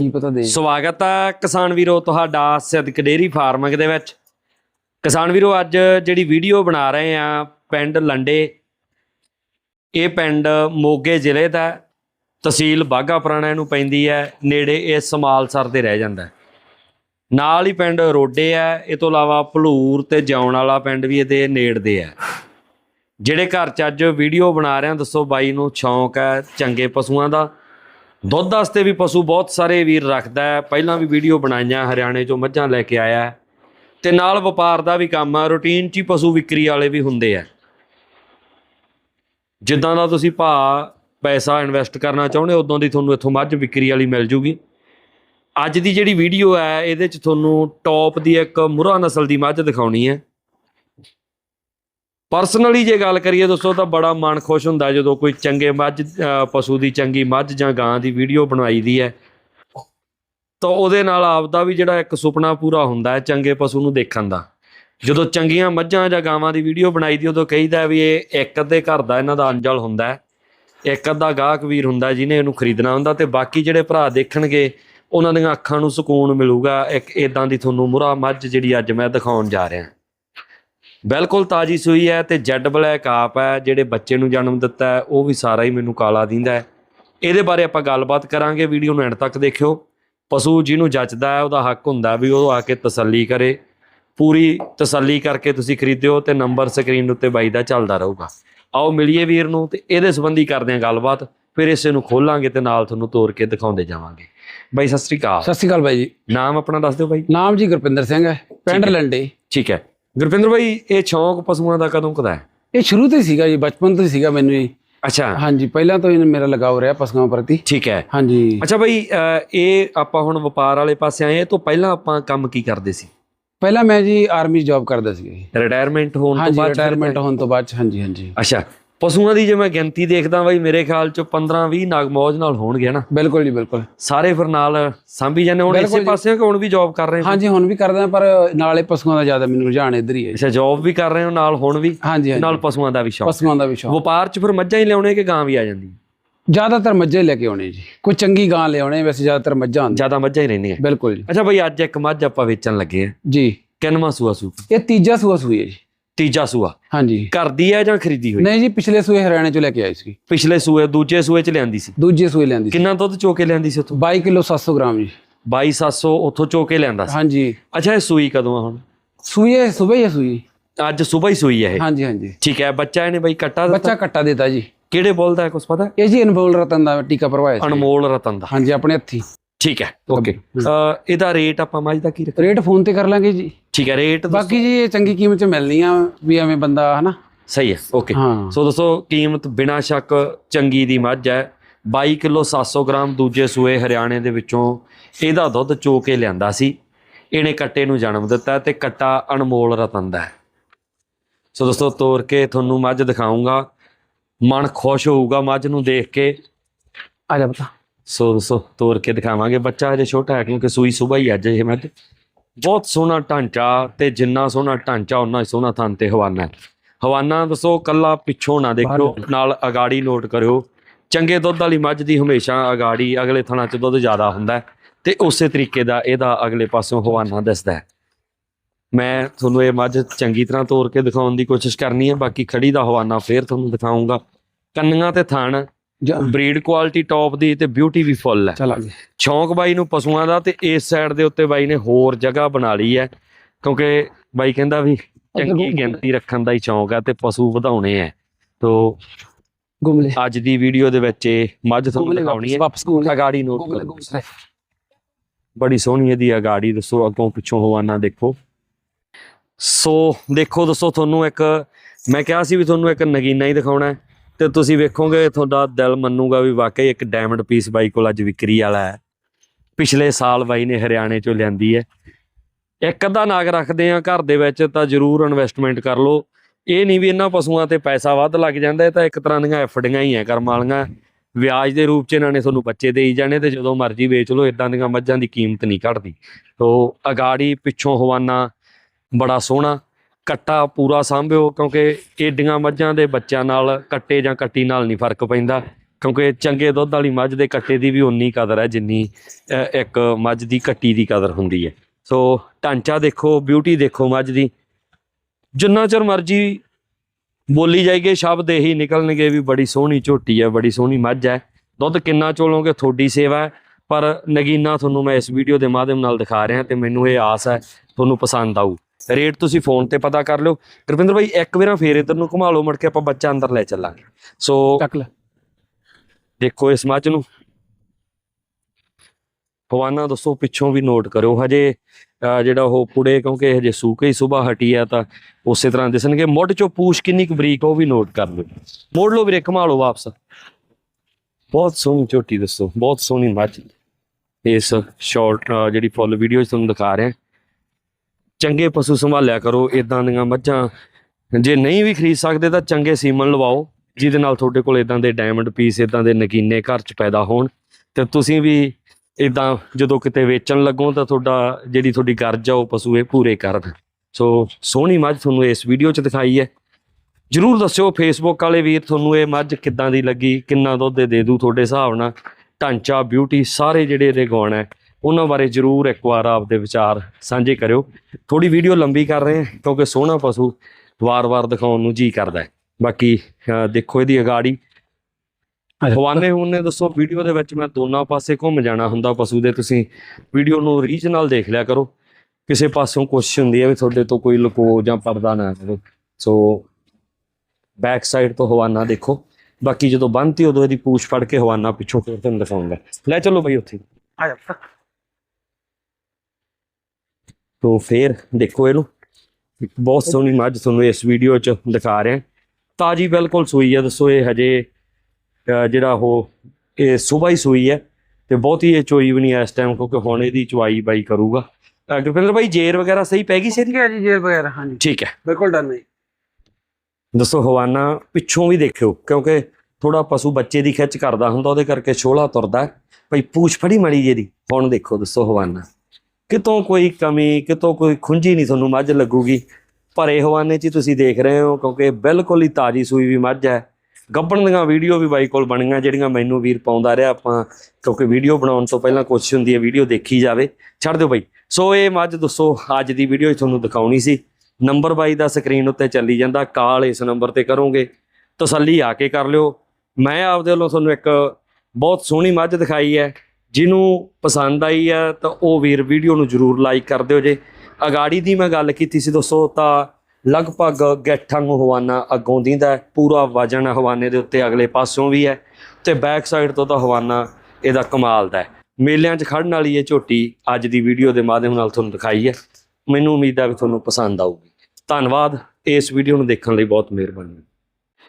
ਕੀ ਪਤਾ ਦੇ ਸਵਾਗਤ ਹੈ ਕਿਸਾਨ ਵੀਰੋ ਤੁਹਾਡਾ ਸਿੱਧਕ ਡੇਰੀ ਫਾਰਮਿੰਗ ਦੇ ਵਿੱਚ। ਕਿਸਾਨ ਵੀਰੋ, ਅੱਜ ਜਿਹੜੀ ਵੀਡੀਓ ਬਣਾ ਰਹੇ ਆ ਪਿੰਡ ਲੰਡੇ, ਇਹ ਪਿੰਡ ਮੋਗੇ ਜ਼ਿਲ੍ਹੇ ਦਾ ਤਹਿਸੀਲ ਬਾਗਾ ਪੁਰਾਣਾ ਨੂੰ ਪੈਂਦੀ ਹੈ, ਨੇੜੇ ਇਹ ਸਮਾਲਸਰ ਦੇ ਰਹਿ ਜਾਂਦਾ ਨਾਲ ਹੀ ਪਿੰਡ ਰੋਡੇ ਹੈ, ਇਹ ਤੋਂ ਇਲਾਵਾ ਭਲੂਰ ਤੇ ਜਾਉਣ ਵਾਲਾ ਪਿੰਡ ਵੀ ਇਹਦੇ ਨੇੜਦੇ ਹੈ। ਜਿਹੜੇ ਘਰ ਚ ਅੱਜ ਵੀਡੀਓ ਬਣਾ ਰਹੇ ਆ, ਦੱਸੋ ਬਾਈ ਨੂੰ ਸ਼ੌਂਕ ਹੈ ਚੰਗੇ ਪਸ਼ੂਆਂ ਦਾ। ਦੁੱਧ ਵਾਸਤੇ ਵੀ ਪਸ਼ੂ ਬਹੁਤ ਸਾਰੇ ਵੀਰ ਰੱਖਦਾ ਹੈ। ਪਹਿਲਾਂ ਵੀ ਵੀਡੀਓ ਬਣਾਈਆਂ, ਹਰਿਆਣੇ ਚੋਂ ਮੱਝਾਂ ਲੈ ਕੇ ਆਇਆ ਹੈ। ਤੇ ਨਾਲ ਵਪਾਰ ਦਾ ਵੀ ਕੰਮ ਆ ਰੂਟੀਨ 'ਚ ਹੀ ਪਸ਼ੂ ਵਿਕਰੀ ਵਾਲੇ ਵੀ ਹੁੰਦੇ ਆ ਜਿੱਦਾਂ ਦਾ ਤੁਸੀਂ ਭਾ ਪੈਸਾ ਇਨਵੈਸਟ ਕਰਨਾ ਚਾਹੁੰਦੇ ਉਦੋਂ ਦੀ ਤੁਹਾਨੂੰ ਇੱਥੋਂ ਮੱਝ ਵਿਕਰੀ ਵਾਲੀ ਮਿਲ ਜੂਗੀ। ਅੱਜ ਦੀ ਜਿਹੜੀ ਵੀਡੀਓ ਹੈ, ਇਹਦੇ 'ਚ ਤੁਹਾਨੂੰ ਟੌਪ ਦੀ ਇੱਕ ਮੁਰਾ ਨਸਲ ਦੀ ਮੱਝ ਦਿਖਾਉਣੀ ਹੈ। ਪਰਸਨਲੀ ਜੇ ਗੱਲ ਕਰੀਏ ਦੋਸਤੋ ਤਾਂ ਬੜਾ ਮਨ ਖੁਸ਼ ਹੁੰਦਾ ਜਦੋਂ ਕੋਈ ਚੰਗੇ ਮੱਝ ਪਸ਼ੂ ਦੀ ਚੰਗੀ ਮੱਝ ਜਾਂ ਗਾਂ ਦੀ ਵੀਡੀਓ ਬਣਾਈ ਦੀ ਹੈ। ਤਾਂ ਉਹਦੇ ਨਾਲ ਆਪਦਾ ਵੀ ਜਿਹੜਾ ਇੱਕ ਸੁਪਨਾ ਪੂਰਾ ਹੁੰਦਾ ਹੈ ਚੰਗੇ ਪਸ਼ੂ ਨੂੰ ਦੇਖਣ ਦਾ। ਜਦੋਂ ਚੰਗੀਆਂ ਮੱਝਾਂ ਜਾਂ ਗਾਵਾਂ ਦੀ ਵੀਡੀਓ ਬਣਾਈ ਦੀ ਉਦੋਂ ਕਹੀਦਾ ਵੀ ਇਹ ਇੱਕ ਅੱਧੇ ਘਰ ਦਾ ਇਹਨਾਂ ਦਾ ਅੰਜਲ ਹੁੰਦਾ ਹੈ। ਇੱਕ ਅੱਧਾ ਗਾਹਕ ਵੀਰ ਹੁੰਦਾ ਜਿਹਨੇ ਇਹਨੂੰ ਖਰੀਦਣਾ ਹੁੰਦਾ ਤੇ ਬਾਕੀ ਜਿਹੜੇ ਭਰਾ ਦੇਖਣਗੇ ਉਹਨਾਂ ਦੀਆਂ ਅੱਖਾਂ ਨੂੰ ਸਕੂਨ ਮਿਲੂਗਾ। ਇੱਕ ਇਦਾਂ ਦੀ ਤੁਹਾਨੂੰ ਮੁਰਾ ਮੱਝ ਜਿਹੜੀ ਅੱਜ ਮੈਂ ਦਿਖਾਉਣ ਜਾ ਰਿਹਾ। ਬਿਲਕੁਲ ਤਾਜੀ ਸੂਈ ਹੈ ਤੇ ਜੈਡ ਬਲੈਕ ਆਪ ਹੈ ਜਿਹੜੇ ਬੱਚੇ ਨੂੰ ਜਨਮ ਦਿੱਤਾ ਹੈ ਉਹ ਵੀ ਸਾਰਾ ਹੀ ਮੈਨੂੰ ਕਾਲਾ ਦਿੰਦਾ ਹੈ। ਇਹਦੇ ਬਾਰੇ ਆਪਾਂ ਗੱਲਬਾਤ ਕਰਾਂਗੇ ਵੀਡੀਓ ਨੂੰ ਐਂਡ ਤੱਕ ਦੇਖਿਓ। ਪਸ਼ੂ ਜਿਹਨੂੰ ਜੱਚਦਾ ਹੈ ਉਹਦਾ ਹੱਕ ਹੁੰਦਾ ਵੀ ਉਹ ਆ ਕੇ ਤਸੱਲੀ ਕਰੇ। ਪੂਰੀ ਤਸੱਲੀ ਕਰਕੇ ਤੁਸੀਂ ਖਰੀਦਿਓ ਤੇ ਨੰਬਰ ਸਕਰੀਨ ਉੱਤੇ ਬਾਈ ਦਾ ਚੱਲਦਾ ਰਹੂਗਾ। ਆਓ ਮਿਲੀਏ ਵੀਰ ਨੂੰ ਤੇ ਇਹਦੇ ਸੰਬੰਧੀ ਕਰਦੇ ਹਾਂ ਗੱਲਬਾਤ ਫਿਰ ਇਸੇ ਨੂੰ ਖੋਲਾਂਗੇ ਤੇ ਨਾਲ ਤੁਹਾਨੂੰ ਤੋੜ ਕੇ ਦਿਖਾਉਂਦੇ ਜਾਵਾਂਗੇ। ਬਾਈ ਸਤਿ ਸ੍ਰੀ ਅਕਾਲ। ਸਤਿ ਸ਼੍ਰੀ ਅਕਾਲ ਬਾਈ ਜੀ। ਨਾਮ ਆਪਣਾ ਦੱਸ ਦਿਓ ਬਾਈ। ਨਾਮ ਜੀ ਗੁਰਪਿੰਦਰ ਸਿੰਘ ਹੈ ਪਿੰਡ। ਲੰਡੇ। ਠੀਕ ਹੈ। ਗੁਰਪਿੰਦਰ ਬਾਈ ਇਹ ਸ਼ੌਂਕ ਪਸ਼ੂਆਂ ਦਾ ਕਦੋਂ ਕਦਾ ਹੈ? ਇਹ ਸ਼ੁਰੂ ਤੋਂ ਹੀ ਸੀਗਾ ਜੀ ਬਚਪਨ ਤੋਂ ਹੀ ਸੀਗਾ ਮੈਨੂੰ ਜੀ ਅੱਛਾ। ਹਾਂਜੀ ਪਹਿਲਾਂ ਤੋਂ ਹੀ ਮੇਰਾ ਲਗਾਵ ਰਿਹਾ ਪਸ਼ੂਆਂ ਪ੍ਰਤੀ। ਠੀਕ ਹੈ। ਹਾਂਜੀ। ਅੱਛਾ ਅਹ ਇਹ ਆਪਾਂ ਹੁਣ ਵਪਾਰ ਵਾਲੇ ਪਾਸੇ ਆਏ ਇਹ ਤੋਂ ਪਹਿਲਾਂ ਆਪਾਂ ਕੰਮ ਕੀ ਕਰਦੇ ਸੀ? ਪਹਿਲਾਂ ਮੈਂ ਜੀ ਆਰਮੀ ਜੌਬ ਕਰਦਾ ਜੀ। ਰਿਟਾਇਰਮੈਂਟ ਹੋਣ ਤੋਂ ਬਾਅਦ ਰਿਟਾਇਰਮੈਂਟ ਹੋਣ ਤੋਂ ਬਾਅਦ ਹਾਂਜੀ ਹਾਂਜੀ। ਅੱਛਾ। ਪਸ਼ੂਆਂ ਦੀ ਜੇ ਮੈਂ ਗਿਣਤੀ ਦੇਖਦਾ ਬਾਈ ਮੇਰੇ ਖਿਆਲ ਚ 15 20 ਨਾਗ ਮੌਜ ਨਾਲ ਹੋਣਗੇ ਨਾ? ਬਿਲਕੁਲ ਜੀ ਬਿਲਕੁਲ। ਸਾਰੇ ਫਿਰ ਨਾਲ ਸਾਂਭੀ ਜਾਂਦੇ ਹੁਣ ਇਸੇ। ਪਾਸੇ ਕਿ ਹੁਣ ਵੀ ਜੌਬ ਕਰ ਰਹੇ ਹੋ? ਹਾਂਜੀ ਹੁਣ ਵੀ ਕਰਦਾ ਪਰ ਨਾਲੇ ਪਸ਼ੂਆਂ ਦਾ ਜ਼ਿਆਦਾ ਮੈਨੂੰ ਰੁਝਾਨ ਇੱਧਰ ਹੀ ਹੈ। ਅੱਛਾ ਜੌਬ ਵੀ ਕਰ ਰਹੇ ਹੋ ਨਾਲ ਹੁਣ ਵੀ? ਹਾਂਜੀ ਨਾਲ ਪਸ਼ੂਆਂ ਦਾ ਵੀ ਸ਼ੌਕ। ਪਸ਼ੂਆਂ ਦਾ ਵੀ ਸ਼ੌਕ। ਵਪਾਰ ਚ ਫਿਰ ਮੱਝਾਂ ਹੀ ਲਿਆਉਣੇ ਕਿ ਗਾਂ ਵੀ ਆ ਜਾਂਦੀ? ਜ਼ਿਆਦਾਤਰ ਮੱਝਾਂ ਹੀ ਲੈ ਕੇ ਆਉਣੇ ਜੀ। ਕੋਈ ਚੰਗੀ ਗਾਂ ਲਿਆਉਣੇ ਵੈਸੇ ਜ਼ਿਆਦਾਤਰ ਮੱਝਾਂ ਹੁੰਦੀਆਂ ਜ਼ਿਆਦਾ ਮੱਝਾਂ ਹੀ ਰਹਿੰਦੀਆਂ। ਬਿਲਕੁਲ ਜੀ। ਅੱਛਾ ਬਾਈ ਅੱਜ ਇੱਕ ਮੱਝ ਆਪਾਂ ਵੇਚਣ ਲੱਗੇ ਆ। ਜੀ। ਕਿੰਨਵਾਂ ਸੂਆ ਸੂ ਇਹ ਤੀਜਾ ਸੂਆ ਸੂਈ ਹੈ ਜੀ। ਤੀਜਾ ਸੂਆ। ਹਾਂਜੀ। ਕਰਦੀ ਹੈ ਜਾਂ ਖਰੀਦੀ ਹੋਈ? ਨਹੀਂ ਜੀ ਪਿਛਲੇ ਸੂਏ ਹਰਿਆਣੇ ਚੋਂ ਲੈ ਕੇ ਆਏ ਸੀ। ਪਿਛਲੇ ਸੂਏ ਦੂਜੇ ਸੂਏ ਚ ਲਿਆਂਦੀ ਸੀ? ਦੂਜੇ ਸੂਏ ਲੈਂਦੀ ਸੀ। ਕਿੰਨਾ ਦੁੱਧ ਚੋ ਕੇ ਲਿਆਂਦੀ ਸੀ ਉੱਥੋਂ? 22 ਕਿਲੋ 700 ਗ੍ਰਾਮ ਜੀ। 2200 ਉੱਥੋਂ ਚੋ ਕੇ ਲਿਆਂਦਾ ਸੀ? ਹਾਂਜੀ। ਅੱਛਾ ਇਹ ਸੂਈ ਕਦੋਂ ਆ ਹੁਣ? ਸੂਈ ਹੈ ਸਵੇਰ ਹੀ ਹੈ ਸੂਈ। ਅੱਜ ਸਵੇਰ ਹੀ ਸੂਈ ਹੈ ਇਹ? ਹਾਂਜੀ ਹਾਂਜੀ। ਠੀਕ ਹੈ ਬੱਚਾ ਇਹਨੇ ਬਾਈ ਕੱਟਾ ਦਿੱਤਾ? ਬੱਚਾ ਕੱਟਾ ਦਿੱਤਾ ਜੀ। ਕਿਹੜੇ ਬੋਲਦਾ ਹੈ ਕੁਛ ਪਤਾ? ਇਹ ਜੀ ਅਨਮੋਲ ਰਤਨ ਦਾ ਟੀਕਾ ਭਰਵਾਇਆ ਸੀ। ਅਨਮੋਲ ਰਤਨ ਦਾ। ਹਾਂਜੀ ਆਪਣੇ ਹੱਥੀ। ਠੀਕ ਹੈ ਓਕੇ ਇਹਦਾ ਰੇਟ ਆਪਾਂ ਮੱਝ ਦਾ ਕੀ ਰੱਖ ਰੇਟ ਫੋਨ ਤੇ ਕਰ ਲਾਂਗੇ ਜੀ। ਠੀਕ ਹੈ ਰੇਟ ਬਾਕੀ ਜੀ ਇਹ ਚੰਗੀ ਕੀਮਤ 'ਚ ਮਿਲਣੀ ਆ ਵੀ ਐਵੇਂ ਬੰਦਾ ਹਨਾ? ਸਹੀ ਹੈ ਓਕੇ ਸੋ ਦੋਸਤੋ ਕੀਮਤ ਬਿਨਾਂ ਸ਼ੱਕ ਚੰਗੀ ਦੀ ਮੱਝ ਹੈ। 22 ਕਿਲੋ 700 ਗ੍ਰਾਮ ਦੂਜੇ ਸੂਏ ਹਰਿਆਣੇ ਦੇ ਵਿੱਚੋਂ ਇਹਦਾ ਦੁੱਧ ਚੋ ਕੇ ਲਿਆਂਦਾ ਸੀ। ਇਹਨੇ ਕੱਟੇ ਨੂੰ ਜਨਮ ਦਿੱਤਾ ਤੇ ਕੱਟਾ ਅਨਮੋਲ ਰਤਨ ਦਾ ਹੈ। ਸੋ ਦੋਸਤੋ ਤੋਰ ਕੇ ਤੁਹਾਨੂੰ ਮੱਝ ਦਿਖਾਉਂਗਾ ਮਨ ਖੁਸ਼ ਹੋਊਗਾ ਮੱਝ ਨੂੰ ਦੇਖ ਕੇ। ਆ ਜਾ ਬਤਾ ਸੋ ਦੋਸਤੋ ਤੋਰ ਕੇ ਦਿਖਾਵਾਂਗੇ। ਬੱਚਾ ਅਜੇ ਛੋਟਾ ਹੈ ਕਿਉਂਕਿ ਸੂਈ ਸੁਬਾ ਹੀ ਅੱਜ ਇਹ ਮੱਝ। ਬਹੁਤ ਸੋਹਣਾ ਢਾਂਚਾ ਤੇ ਜਿੰਨਾ ਸੋਹਣਾ ਢਾਂਚਾ ਉਹਨਾਂ ਹੀ ਸੋਹਣਾ ਥਣ ਤੇ ਹਵਾਨਾ ਹੈ। ਹਵਾਨਾ ਦੱਸੋ ਕੱਲਾ ਪਿੱਛੋਂ ਨਾ ਦੇਖਿਓ ਨਾਲ ਅਗਾੜੀ ਨੋਟ ਕਰਿਓ। ਚੰਗੇ ਦੁੱਧ ਵਾਲੀ ਮੱਝ ਦੀ ਹਮੇਸ਼ਾ ਅਗਾੜੀ ਅਗਲੇ ਥਣਾ 'ਚ ਦੁੱਧ ਜ਼ਿਆਦਾ ਹੁੰਦਾ ਹੈ ਤੇ ਉਸੇ ਤਰੀਕੇ ਦਾ ਇਹਦਾ ਅਗਲੇ ਪਾਸਿਓਂ ਹਵਾਨਾ ਦਿਸਦਾ ਹੈ। ਮੈਂ ਤੁਹਾਨੂੰ ਇਹ ਮੱਝ ਚੰਗੀ ਤਰ੍ਹਾਂ ਤੋਰ ਕੇ ਦਿਖਾਉਣ ਦੀ ਕੋਸ਼ਿਸ਼ ਕਰਨੀ ਹੈ ਬਾਕੀ ਖੜੀ ਦਾ ਹਵਾਨਾ ਫੇਰ ਤੁਹਾਨੂੰ ਦਿਖਾਉਂਗਾ ਕੰਨੀਆਂ ਤੇ ਥਣ ਬਰੀਡ ਕੁਆਲਿਟੀ ਟੌਪ ਦੀ ਤੇ ਬਿਊਟੀ ਵੀ ਫੁੱਲ ਹੈ। ਚਲਾ ਜੀ ਸ਼ੌਂਕ ਬਾਈ ਨੂੰ ਪਸ਼ੂਆਂ ਦਾ ਤੇ ਇਸ ਸਾਈਡ ਦੇ ਉੱਤੇ ਬਾਈ ਨੇ ਹੋਰ ਜਗ੍ਹਾ ਬਣਾ ਲਈ ਹੈ ਕਿਉਂਕਿ ਬਾਈ ਕਹਿੰਦਾ ਵੀ ਚੰਗੀ ਗਿਣਤੀ ਰੱਖਣ ਦਾ ਹੀ ਸ਼ੌਂਕ ਹੈ ਤੇ ਪਸ਼ੂ ਵਧਾਉਣੇ ਹੈ। ਤੋ ਘੁੰਮ ਲੈ ਅੱਜ ਦੀ ਵੀਡੀਓ ਦੇ ਵਿੱਚ ਮੱਝ ਤੁਹਾਨੂੰ ਦਿਖਾਉਣੀ ਹੈ। ਵਾਪਸ ਘੁੰਮ ਲੈ ਅਗਾੜੀ ਨੋਟ ਕਰੋ। ਬੜੀ ਸੋਹਣੀ ਇਹਦੀ ਅਗਾੜੀ ਦੱਸੋ ਅੱਗੋਂ ਪਿੱਛੋਂ ਹਵਾਨਾ ਦੇਖੋ। ਸੋ ਦੇਖੋ ਦੱਸੋ ਤੁਹਾਨੂੰ ਇੱਕ ਮੈਂ ਕਿਹਾ ਸੀ ਵੀ ਤੁਹਾਨੂੰ ਇੱਕ ਨਗੀਨਾ ਹੀ ਦਿਖਾਉਣਾ ਹੈ। ਤੇ ਤੁਸੀਂ ਵੇਖੋਗੇ ਤੁਹਾਡਾ ਦਿਲ ਮੰਨੂਗਾ ਵੀ ਵਾਕਈ ਇੱਕ ਡਾਇਮੰਡ ਪੀਸ ਬਾਈ ਕੋਲ ਅੱਜ ਵਿਕਰੀ ਵਾਲਾ ਹੈ। ਪਿਛਲੇ ਸਾਲ ਬਾਈ ਨੇ ਹਰਿਆਣੇ ਚੋਂ ਲਿਆਂਦੀ ਹੈ। ਇੱਕ ਅੱਧਾ ਨਾਗ ਰੱਖਦੇ ਆ ਘਰ ਦੇ ਵਿੱਚ ਤਾਂ ਜ਼ਰੂਰ ਇਨਵੈਸਟਮੈਂਟ ਕਰ ਲਓ। ਇਹ ਨਹੀਂ ਵੀ ਇਹਨਾਂ ਪਸ਼ੂਆਂ ਤੇ ਪੈਸਾ ਵੱਧ ਲੱਗ ਜਾਂਦਾ, ਇਹ ਤਾਂ ਇੱਕ ਤਰ੍ਹਾਂ ਦੀਆਂ ਐਫਡੀਆਂ ਹੀ ਆ ਕਰਮ ਵਾਲੀਆਂ। ਵਿਆਜ ਦੇ ਰੂਪ ਚ ਇਹਨਾਂ ਨੇ ਤੁਹਾਨੂੰ ਬੱਚੇ ਦੇਈ ਜਾਣੇ ਤੇ ਜਦੋਂ ਮਰਜ਼ੀ ਵੇਚ ਲਓ ਇਦਾਂ ਦੀਆਂ ਮੱਝਾਂ ਦੀ ਕੀਮਤ ਨਹੀਂ ਘਟਦੀ। ਸੋ ਅਗਾੜੀ ਪਿੱਛੋਂ ਹਵਾਨਾ ਬੜਾ ਸੋਹਣਾ। ਕੱਟਾ ਪੂਰਾ ਸਾਂਭਿਓ, ਕਿਉਂਕਿ ਏਡੀਆਂ ਮੱਝਾਂ ਦੇ ਬੱਚਿਆਂ ਨਾਲ ਕੱਟੇ ਜਾਂ ਕੱਟੀ ਨਾਲ ਨਹੀਂ ਫ਼ਰਕ ਪੈਂਦਾ। ਕਿਉਂਕਿ ਚੰਗੇ ਦੁੱਧ ਵਾਲੀ ਮੱਝ ਦੇ ਕੱਟੇ ਦੀ ਵੀ ਉਨੀ ਕਦਰ ਹੈ, ਜਿੰਨੀ ਇੱਕ ਮੱਝ ਦੀ ਕੱਟੀ ਦੀ ਕਦਰ ਹੁੰਦੀ ਹੈ। ਸੋ ਢਾਂਚਾ ਦੇਖੋ ਬਿਊਟੀ ਦੇਖੋ ਮੱਝ ਦੀ। ਜਿੰਨਾ ਚਿਰ ਮਰਜ਼ੀ ਬੋਲੀ ਜਾਏਗੀ ਸ਼ਬਦ ਇਹੀ ਨਿਕਲਣਗੇ ਵੀ ਬੜੀ ਸੋਹਣੀ ਝੋਟੀ ਹੈ, ਬੜੀ ਸੋਹਣੀ ਮੱਝ ਹੈ। ਦੁੱਧ ਕਿੰਨਾ ਚੋਲੋਗੇ, ਤੁਹਾਡੀ ਸੇਵਾ ਹੈ। ਪਰ ਨਗੀਨਾ ਤੁਹਾਨੂੰ ਮੈਂ ਇਸ ਵੀਡੀਓ ਦੇ ਮਾਧਿਅਮ ਨਾਲ ਦਿਖਾ ਰਿਹਾ ਤੇ ਮੈਨੂੰ ਇਹ ਆਸ ਹੈ, ਤੁਹਾਨੂੰ ਪਸੰਦ ਆਊ। ਰੇਟ ਤੁਸੀਂ ਫੋਨ ਤੇ ਪਤਾ ਕਰ ਲਿਓ। ਗੁਰਵਿੰਦਰ ਭਾਈ ਇੱਕ ਵਾਰਾਂ ਫੇਰ ਇਧਰ ਨੂੰ ਘੁਮਾ ਲਓ ਮੁੜ ਕੇ ਆਪਾਂ ਬੱਚਾ ਅੰਦਰ ਲੈ ਚੱਲਾਂਗੇ। ਸੋ ਚੱਕ ਲੈ। ਦੇਖੋ ਇਸ ਮੱਝ ਨੂੰ। ਹਵਾਨਾ ਦੱਸੋ ਪਿੱਛੋਂ ਵੀ ਨੋਟ ਕਰਿਓ। ਹਜੇ ਜਿਹੜਾ ਉਹ ਪੁੜੇ ਕਿਉਂਕਿ ਹਜੇ ਸੂਕੇ ਹੀ ਸੁਬਾਹ ਹਟੀ ਆ ਤਾਂ ਉਸੇ ਤਰ੍ਹਾਂ ਦਿਸਣਗੇ। ਮੁੱਢ ਚੋਂ ਪੂਛ ਕਿੰਨੀ ਕੁ ਬਰੀਕ ਉਹ ਵੀ ਨੋਟ ਕਰ ਲਓ। ਮੋੜ ਲਓ ਵੀਰੇ ਘੁਮਾ ਲਓ ਵਾਪਸ। ਬਹੁਤ ਸੋਹਣੀ ਝੋਟੀ ਦੱਸੋ ਬਹੁਤ ਸੋਹਣੀ ਮੱਝ। ਇਸ ਸ਼ਾਰਟ ਜਿਹੜੀ ਫੁੱਲ ਵੀਡੀਓ ਤੁਹਾਨੂੰ ਦਿਖਾ ਰਿਹਾ। ਚੰਗੇ ਪਸ਼ੂ ਸੰਭਾਲਿਆ ਕਰੋ ਇਦਾਂ ਦੀਆਂ ਮੱਝਾਂ। ਜੇ ਨਹੀਂ ਵੀ ਖਰੀਦ ਸਕਦੇ ਤਾਂ ਚੰਗੇ ਸੀਮਨ ਲਵਾਓ, ਜਿਹਦੇ ਨਾਲ ਤੁਹਾਡੇ ਕੋਲ ਇਦਾਂ ਦੇ ਡਾਇਮੰਡ ਪੀਸ ਇਦਾਂ ਦੇ ਨਗੀਨੇ ਘਰ 'ਚ ਪੈਦਾ ਹੋਣ। ਤੇ ਤੁਸੀਂ ਵੀ ਇਦਾਂ ਜਦੋਂ ਕਿਤੇ ਵੇਚਣ ਲੱਗੋ ਤਾਂ ਤੁਹਾਡਾ, ਜਿਹੜੀ ਤੁਹਾਡੀ ਗਰਜ ਆ, ਉਹ ਪਸ਼ੂ ਇਹ ਪੂਰੇ ਕਰਨ। ਸੋ, ਸੋਹਣੀ ਮੱਝ ਤੁਹਾਨੂੰ ਇਸ ਵੀਡੀਓ 'ਚ ਦਿਖਾਈ ਹੈ। ਜਰੂਰ ਦੱਸਿਓ ਫੇਸਬੁੱਕ ਵਾਲੇ ਵੀਰ, ਤੁਹਾਨੂੰ ਇਹ ਮੱਝ ਕਿੱਦਾਂ ਦੀ ਲੱਗੀ, ਕਿੰਨਾ ਦੁੱਧ ਦੇ ਦੂ ਤੁਹਾਡੇ ਹਿਸਾਬ ਨਾਲ। ਢਾਂਚਾ ਬਿਊਟੀ ਸਾਰੇ ਜਿਹੜੇ ਇਹਦੇ ਗੁਣ ਉਹਨਾਂ ਬਾਰੇ ਜਰੂਰ ਇੱਕ ਵਾਰ ਆਪਦੇ ਵਿਚਾਰ ਸਾਂਝੇ ਕਰਿਓ। ਥੋੜੀ ਵੀਡੀਓ ਲੰਬੀ ਕਰ ਰਹੇ ਹਾਂ ਕਿਉਂਕਿ ਸੋਹਣਾ ਪਸ਼ੂ ਵਾਰ-ਵਾਰ ਦਿਖਾਉਣ ਨੂੰ ਜੀ ਕਰਦਾ ਹੈ। ਬਾਕੀ ਦੇਖੋ ਇਹਦੀ ਅਗਾੜੀ। ਹਵਾਨੇ ਹੁਣੇ ਦੱਸੋ ਵੀਡੀਓ ਦੇ ਵਿੱਚ ਮੈਂ ਦੋਨਾਂ ਪਾਸੇ ਘੁੰਮ ਜਾਣਾ ਹੁੰਦਾ ਪਸ਼ੂ ਦੇ। ਤੁਸੀਂ ਵੀਡੀਓ ਨੂੰ ਰੀਜਨਲ ਦੇਖ ਲਿਆ ਕਰੋ। ਕਿਸੇ ਪਾਸੋਂ ਕੋਸ਼ਿਸ਼ ਹੁੰਦੀ ਹੈ ਵੀ ਤੁਹਾਡੇ ਤੋਂ ਕੋਈ ਲੁਕੋ ਜਾਂ ਪਰਦਾ ਨਾ ਰਹੇ ਸੋ ਬੈਕ ਸਾਈਡ ਤੋਂ ਹਵਾਨਾ ਦੇਖੋ। ਬਾਕੀ ਜਦੋਂ ਬੰਨਤੀ ਉਦੋਂ ਇਹਦੀ ਪੂਛ ਫੜ ਕੇ ਹਵਾਨਾ ਪਿੱਛੋਂ ਫਿਰ ਤੁਹਾਨੂੰ ਦਿਖਾਉਂਗਾ ਲੈ ਚਲੋ ਬਈ ਉੱਥੇ। ਆ ਜਾ। ਤੋ ਫੇਰ ਦੇਖੋ ਇਹਨੂੰ। ਇੱਕ ਬਹੁਤ ਸੋਹਣੀ ਮੱਝ ਤੁਹਾਨੂੰ ਇਸ ਵੀਡੀਓ 'ਚ ਦਿਖਾ ਰਿਹਾ ਤਾਜੀ ਬਿਲਕੁਲ ਸੂਈ ਹੈ ਦੱਸੋ ਇਹ ਹਜੇ ਜਿਹੜਾ ਉਹ ਇਹ ਸਵੇਰ ਹੀ ਸੂਈ ਹੈ ਤੇ ਬਹੁਤੀ ਇਹ ਚੋਈ ਵੀ ਨਹੀਂ ਹੈ ਇਸ ਟਾਈਮ ਕਿਉਂਕਿ ਹੁਣ ਇਹਦੀ ਚਵਾਈ ਬਾਈ ਕਰੂਗਾ। ਗੁਰਪਿੰਦਰ ਭਾਈ ਜੇਰ ਵਗੈਰਾ ਸਹੀ ਪੈ ਗਈ ਸੀ? ਠੀਕ ਹੈ ਜੀ ਜੇਰ ਵਗੈਰਾ ਹਾਂਜੀ। ਠੀਕ ਹੈ। ਬਿਲਕੁਲ ਡਨ ਨਹੀਂ ਦੱਸੋ ਹਵਾਨਾ ਪਿੱਛੋਂ ਵੀ ਦੇਖਿਓ ਕਿਉਂਕਿ ਥੋੜਾ ਪਸ਼ੂ ਬੱਚੇ ਦੀ ਖਿੱਚ ਕਰਦਾ ਹੁੰਦਾ ਉਹਦੇ ਕਰਕੇ ਛੋਲਾ ਤੁਰਦਾ। ਹੈ। ਭਾਈ ਪੂਛ ਫੜੀ ਮੜੀ ਜਿਹਦੀ ਹੁਣ ਦੇਖੋ ਦੱਸੋ ਹਵਾਨਾ। ਕਿਤੋਂ ਕੋਈ ਕਮੀ, ਕਿਤੋਂ ਕੋਈ ਖੁੰਝੀ ਨਹੀਂ ਤੁਹਾਨੂੰ ਮੱਝ ਲੱਗੂਗੀ। ਭਰੇ ਹਵਾਨੇ 'ਚ ਹੀ ਤੁਸੀਂ ਦੇਖ ਰਹੇ ਹੋ, ਕਿਉਂਕਿ ਬਿਲਕੁਲ ਹੀ ਤਾਜੀ ਸੂਈ ਵੀ ਮੱਝ ਹੈ। ਗੱਬਣ ਦੀਆਂ ਵੀਡੀਓ ਵੀ ਬਾਈ ਕੋਲ ਬਣੀਆਂ, ਜਿਹੜੀਆਂ ਮੈਨੂੰ ਵੀਰ ਪਾਉਂਦਾ ਰਿਹਾ। ਆਪਾਂ ਕਿਉਂਕਿ ਵੀਡੀਓ ਬਣਾਉਣ ਤੋਂ ਪਹਿਲਾਂ ਕੋਸ਼ਿਸ਼ ਹੁੰਦੀ ਹੈ ਵੀਡੀਓ ਦੇਖੀ ਜਾਵੇ। ਛੱਡ ਦਿਓ ਬਾਈ। ਸੋ ਇਹ ਮੱਝ ਦੱਸੋ, ਅੱਜ ਦੀ ਵੀਡੀਓ ਤੁਹਾਨੂੰ ਦਿਖਾਉਣੀ ਸੀ। ਨੰਬਰ ਬਾਈ ਦਾ ਸਕਰੀਨ ਉੱਤੇ ਚੱਲੀ ਜਾਂਦਾ, ਕਾਲ ਇਸ ਨੰਬਰ ਤੇ ਕਰੋਗੇ, ਤਸੱਲੀ ਆ ਕੇ ਕਰ ਲਿਓ। ਮੈਂ ਆਪਦੇ ਵੱਲੋਂ ਤੁਹਾਨੂੰ ਇੱਕ ਬਹੁਤ ਸੋਹਣੀ ਮੱਝ ਦਿਖਾਈ ਹੈ। ਜਿਹਨੂੰ ਪਸੰਦ ਆਈ ਹੈ, ਤਾਂ ਉਹ ਵੀਰ ਵੀਡੀਓ ਨੂੰ ਜਰੂਰ ਲਾਈਕ ਕਰ ਦਿਓ ਜੇ। ਅਗਾੜੀ ਦੀ ਮੈਂ ਗੱਲ ਕੀਤੀ ਸੀ ਦੋਸਤੋ, ਤਾਂ ਲਗਭਗ ਗੈਠਾਂ ਨੂੰ ਹਵਾਨਾ ਅੱਗੋਂ ਦਿੰਦਾ ਪੂਰਾ ਵਜਨ ਹਵਾਨੇ ਦੇ ਉੱਤੇ, ਅਗਲੇ ਪਾਸੋਂ ਵੀ ਹੈ, ਤੇ ਬੈਕ ਸਾਈਡ ਤੋਂ ਤਾਂ ਹਵਾਨਾ ਇਹਦਾ ਕਮਾਲ ਦਾ ਮੇਲਿਆਂ 'ਚ ਖੜਨ ਵਾਲੀ ਇਹ ਝੋਟੀ ਅੱਜ ਦੀ ਵੀਡੀਓ ਦੇ ਮਾਧਿਅਮ ਨਾਲ ਤੁਹਾਨੂੰ ਦਿਖਾਈ ਹੈ। ਮੈਨੂੰ ਉਮੀਦ ਹੈ ਕਿ ਤੁਹਾਨੂੰ ਪਸੰਦ ਆਊਗੀ। ਧੰਨਵਾਦ, ਇਸ ਵੀਡੀਓ ਨੂੰ ਦੇਖਣ ਲਈ ਬਹੁਤ ਮਿਹਰਬਾਨੀ।